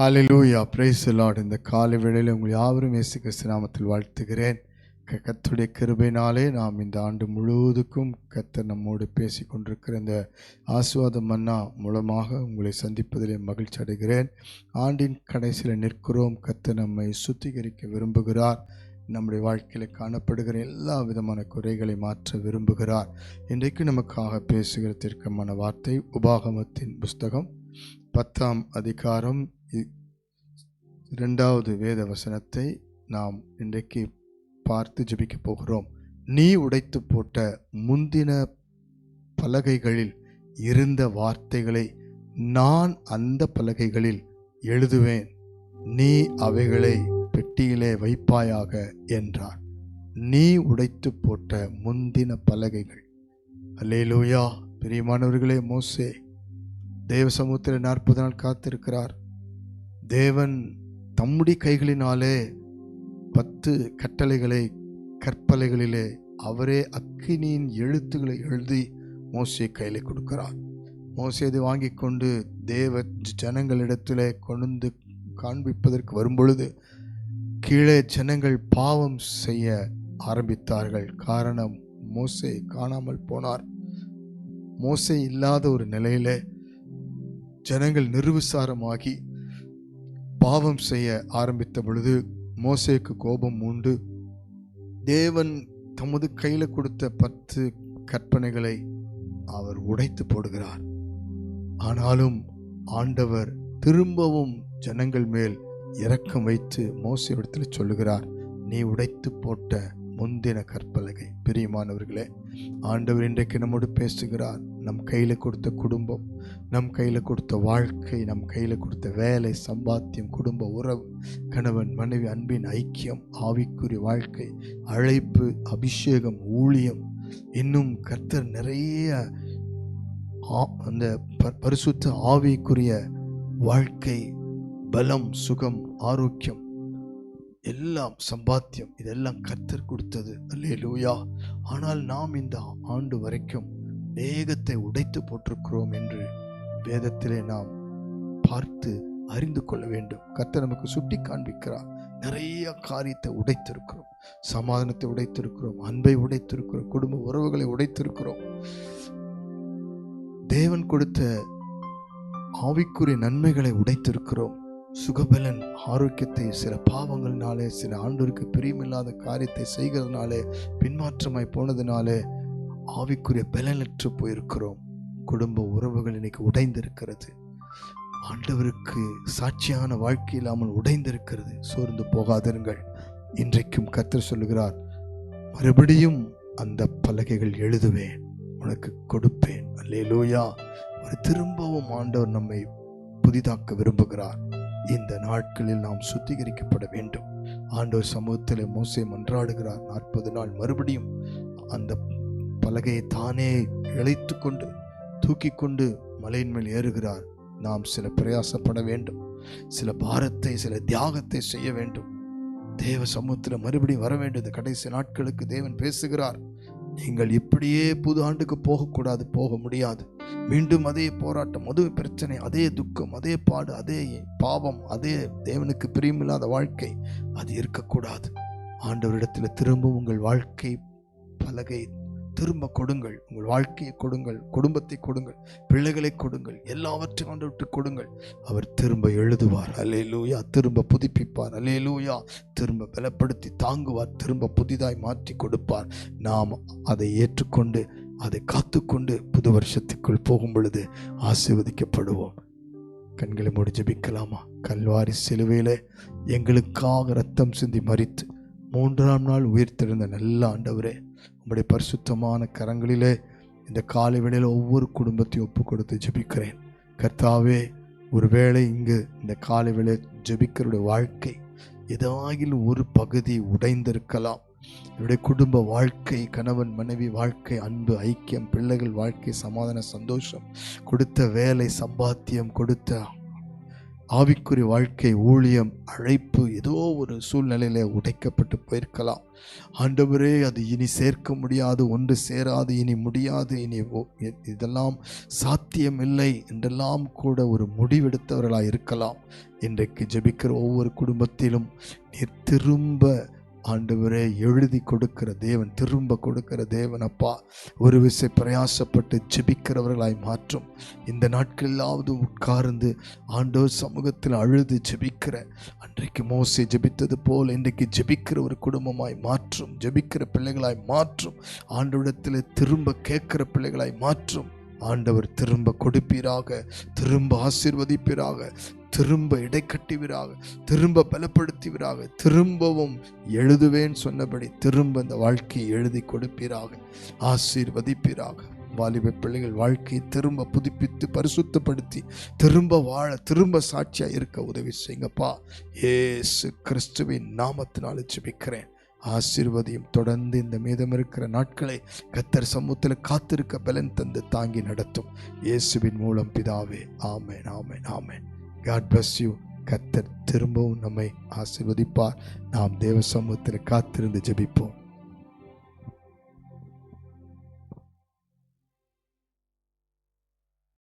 ஹalleluya price Lord இந்த காலை வேளையில் உங்கள் யாவரும் இயேசு கிறிஸ்து நாமத்தில் வாழ்த்துகிறேன். க- கிருபையினாலே நாம் இந்த ஆண்டு முழுவதுக்கும் கத்தர் நம்மோடு பேசி கொண்டிருக்கிற இந்த ஆசுவாத மன்னா மூலமாக உங்களை சந்திப்பதிலே மகிழ்ச்சி அடைகிறேன். ஆண்டின் கடைசியில் நிற்கிறோம். கர்த்தர் நம்மை சுத்திகரிக்க விரும்புகிறார். நம்முடைய வாழ்க்கையில் காணப்படுகிற எல்லா விதமான குறைகளை மாற்ற விரும்புகிறார். இன்றைக்கு நமக்காக பேசுகிற தீர்க்கமான வார்த்தை உபாகமத்தின் புஸ்தகம் பத்தாம் அதிகாரம் இரண்டாவது வேத வசனத்தை நாம் இன்றைக்கு பார்த்து ஜெபிக்க போகிறோம். நீ உடைத்து போட்ட முந்தின பலகைகளில் இருந்த வார்த்தைகளை நான் அந்த பலகைகளில் எழுதுவேன். நீ அவைகளை பெட்டியிலே வைப்பாயாக என்றார். நீ உடைத்து போட்ட முந்தின பலகைகள். அல்லேலூயா பிரியமானவர்களே மோசே தேவ சமூகத்தில் நாற்பது நாள் காத்திருக்கிறார். தேவன் தம்முடைய கைகளினாலே பத்து கட்டளைகளை கற்பலைகளிலே அவரே அக்கினியின் எழுத்துக்களை எழுதி மோசே கையில் கொடுக்கிறார். மோசே அதை வாங்கி கொண்டு தேவ ஜனங்களிடத்திலே கொண்டு காண்பிப்பதற்கு வரும்பொழுது கீழே ஜனங்கள் பாவம் செய்ய ஆரம்பித்தார்கள். காரணம் மோசை காணாமல் போனார். மோசை இல்லாத ஒரு நிலையில் ஜனங்கள் நிர்விசாரமாகி பாவம் செய்ய ஆரம்பித்த பொழுது மோசேக்கு கோபம் உண்டு. தேவன் தமது கையில் கொடுத்த பத்து கற்பனைகளை அவர் உடைத்து போடுகிறார். ஆனாலும் ஆண்டவர் திரும்பவும் ஜனங்கள் மேல் இரக்கம் வைத்து மோசையிடத்தில் சொல்லுகிறார் நீ உடைத்து போட்ட முந்தின கற்பலகை. பிரியமானவர்களே ஆண்டவர் இன்றைக்கு நம்மோடு பேசுகிறார். நம் கையில் கொடுத்த குடும்பம் நம் கையில் கொடுத்த வாழ்க்கை நம் கையில் கொடுத்த வேலை சம்பாத்தியம் குடும்ப உறவு கணவன் மனைவி அன்பின் ஐக்கியம் ஆவிக்குரிய வாழ்க்கை அழைப்பு அபிஷேகம் ஊழியம். இன்னும் கர்த்தர் நிறைய ஆ- அந்த ப- பரிசுத்த ஆவிக்குரிய வாழ்க்கை பலம் சுகம் ஆரோக்கியம் எல்லாம் சம்பாத்தியம் இதெல்லாம் கர்த்தர் கொடுத்தது. அல்லேலூயா. ஆனால் நாம் இந்த ஆண்டு வரைக்கும் வேகத்தை உடைத்து போட்டிருக்கிறோம் என்று வேதத்திலே நாம் பார்த்து அறிந்து கொள்ள வேண்டும். கர்த்தர் நமக்கு சுட்டி காண்பிக்கிறார். நிறைய காரியத்தை உடைத்திருக்கிறோம். சமாதானத்தை உடைத்திருக்கிறோம். அன்பை உடைத்திருக்கிறோம். குடும்ப உறவுகளை உடைத்திருக்கிறோம். தேவன் கொடுத்த ஆவிக்குரிய நன்மைகளை உடைத்திருக்கிறோம். சுகபலன் ஆரோக்கியத்தை சில பாவங்கள்னாலே சில ஆண்டோருக்கு பிரியமில்லாத காரியத்தை செய்கிறதுனாலே பின்மாற்றமாய் போனதுனாலே ஆவிக்குரிய பலனற்று போயிருக்கிறோம். குடும்ப உறவுகள் இன்னைக்கு உடைந்திருக்கிறது. ஆண்டவருக்கு சாட்சியான வாழ்க்கை இல்லாமல் உடைந்திருக்கிறது. சோர்ந்து போகாதிருங்கள். இன்றைக்கும் கத்தர் சொல்லுகிறார் மறுபடியும் அந்த பலகைகள் எழுதுவேன். உனக்கு கொடுப்பேன். அல்லேலூயா. ஒரு திரும்பவும் ஆண்டவர் நம்மை புதிதாக்க விரும்புகிறார். இந்த நாட்களில் நாம் சுத்திகரிக்கப்பட வேண்டும். ஆண்டோர் சமூகத்தில் மோசை மன்றாடுகிறார். நாற்பது நாள் மறுபடியும் அந்த பலகையை தானே இழைத்து கொண்டு தூக்கி கொண்டு மலையின் மேல் ஏறுகிறார். நாம் சில பிரயாசப்பட வேண்டும். சில பாரத்தை சில தியாகத்தை செய்ய வேண்டும். தேவ சமூகத்தில் மறுபடியும் வர வேண்டியது கடைசி நாட்களுக்கு தேவன் பேசுகிறார். நீங்கள் இப்படியே புது ஆண்டுக்கு போகக்கூடாது போக முடியாது. மீண்டும் அதே போராட்டம் அதே பிரச்சனை அதே துக்கம் அதே பாடு அதே பாவம் அதே தேவனுக்கு பிரியமில்லாத வாழ்க்கை அது இருக்கக்கூடாது. ஆண்டவரிடத்தில் திரும்ப உங்கள் வாழ்க்கை பலகை திரும்ப கொடுங்கள். உங்கள் வாழ்க்கையை கொடுங்கள். குடும்பத்தை கொடுங்கள். பிள்ளைகளை கொடுங்கள். எல்லாவற்றையும் ஆண்டவர்கிட்ட கொடுங்கள். அவர் திரும்ப எழுதுவார். அல்லேலூயா. திரும்ப புதுப்பிப்பார். அல்லேலூயா. திரும்ப பலப்படுத்தி தாங்குவார். திரும்ப புதிதாய் மாற்றி கொடுப்பார். நாம் அதை ஏற்றுக்கொண்டு அதை காத்துக்கொண்டு புது வருஷத்துக்குள் போகும் பொழுது ஆசீர்வதிக்கப்படுவோம். கண்களை மூடி ஜபிக்கலாமா? கல்வாரி சிலுவையிலே எங்களுக்காக ரத்தம் சிந்தி மறித்து மூன்றாம் நாள் உயிர்த்தெழுந்த நல்ல ஆண்டவரே உங்களுடைய பரிசுத்தமான கரங்களிலே இந்த காலை வேளையில் ஒவ்வொரு குடும்பத்தையும் ஒப்பு கொடுத்து ஜெபிக்கிறேன். கர்த்தாவே ஒருவேளை இங்கு இந்த காலை வேளை ஜெபிக்கிறருடைய வாழ்க்கை ஏதாகிலும் ஒரு பகுதி உடைந்திருக்கலாம். என்னுடைய குடும்ப வாழ்க்கை கணவன் மனைவி வாழ்க்கை அன்பு ஐக்கியம் பிள்ளைகள் வாழ்க்கை சமாதான சந்தோஷம் கொடுத்த வேலை சம்பாத்தியம் கொடுத்த ஆவிக்குரிய வாழ்க்கை ஊழியம் அழைப்பு ஏதோ ஒரு சூழ்நிலையில உடைக்கப்பட்டு போயிருக்கலாம். ஆண்டவரே அது இனி சேர்க்க முடியாது ஒன்று சேராது இனி முடியாது இனி இதெல்லாம் சாத்தியமில்லை என்றெல்லாம் கூட ஒரு முடிவெடுத்தவர்களாக இருக்கலாம் இன்றைக்கு ஜெபிக்கிற ஒவ்வொரு குடும்பத்திலும் நீர் திரும்ப ஆண்டவரே எழுதி கொடுக்கிற தேவன் திரும்ப கொடுக்கிற தேவன் அப்பா. ஒரு விசை பிரயாசப்பட்டு ஜெபிக்கிறவர்களாய் மாற்றும். இந்த நாட்களிலாவது உட்கார்ந்து ஆண்டவர் சமூகத்தில் அழுது ஜெபிக்கிற அன்றைக்கு மோசை ஜெபித்தது போல் இன்றைக்கு ஜெபிக்கிற ஒரு குடும்பமாய் மாற்றும். ஜெபிக்கிற பிள்ளைகளாய் மாற்றும். ஆண்டவரிடத்தில் திரும்ப கேட்கிற பிள்ளைகளாய் மாற்றும். ஆண்டவர் திரும்ப கொடுப்பீராக திரும்ப ஆசீர்வதிப்பீராக திரும்ப இடைக்கட்டுவீராக திரும்ப பலப்படுத்துவீராக திரும்பவும் எழுதுவேன் சொன்னபடி திரும்ப இந்த வாழ்க்கையை எழுதி கொடுப்பீராக ஆசீர்வதிப்பீராக. வாலிப பிள்ளைகள் வாழ்க்கையை திரும்ப புதுப்பித்து பரிசுத்தப்படுத்தி திரும்ப வாழ திரும்ப சாட்சியாக இருக்க உதவி செய்யுங்கப்பா. ஏசு கிறிஸ்துவின் நாமத்தினால ஜெபிக்கிறேன். ஆசீர்வதியும் தொடர்ந்து இந்த மீதம் இருக்கிற நாட்களை கத்தர் சமூகத்தில் காத்திருக்க பலன் தந்து தாங்கி நடத்தும். இயேசுவின் மூலம் பிதாவே ஆமேன் ஆமேன் ஆமேன். காட் பிளஸ் யூ கத்தர் திரும்பவும் நம்மை ஆசிர்வதிப்பார். நாம் தேவ சமூகத்தில் காத்திருந்து ஜெபிப்போம்.